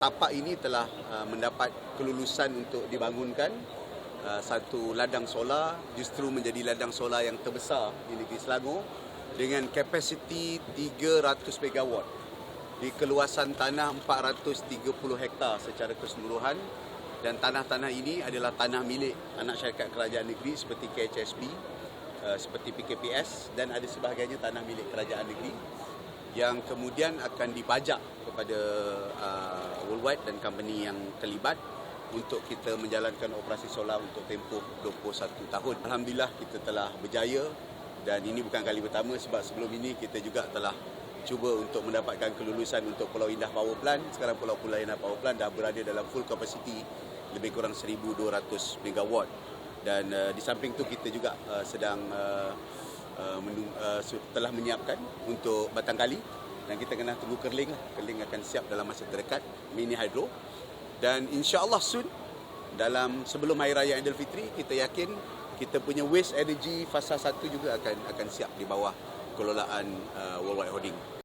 Tapak ini telah uh, mendapat kelulusan untuk dibangunkan. Uh, satu ladang solar justru menjadi ladang solar yang terbesar di negeri Selangor dengan kapasiti 300 megawatt di keluasan tanah 430 hektar secara keseluruhan. Dan tanah-tanah ini adalah tanah milik anak syarikat kerajaan negeri seperti KHSB, uh, seperti PKPS dan ada sebahagiannya tanah milik kerajaan negeri yang kemudian akan dipajak kepada uh, Worldwide dan company yang terlibat untuk kita menjalankan operasi solar untuk tempoh 21 tahun. Alhamdulillah kita telah berjaya dan ini bukan kali pertama sebab sebelum ini kita juga telah cuba untuk mendapatkan kelulusan untuk Pulau Indah Power Plant. Sekarang Pulau Pulau Indah Power Plant dah berada dalam full capacity lebih kurang 1200 megawatt dan uh, di samping tu kita juga uh, sedang uh, uh, uh, telah menyiapkan untuk batang kali dan kita kena tunggu kerling lah. Kerling akan siap dalam masa terdekat mini hydro dan insya-Allah soon dalam sebelum hari raya Aidilfitri kita yakin kita punya waste energy fasa 1 juga akan akan siap di bawah kelolaan uh, Worldwide Holding.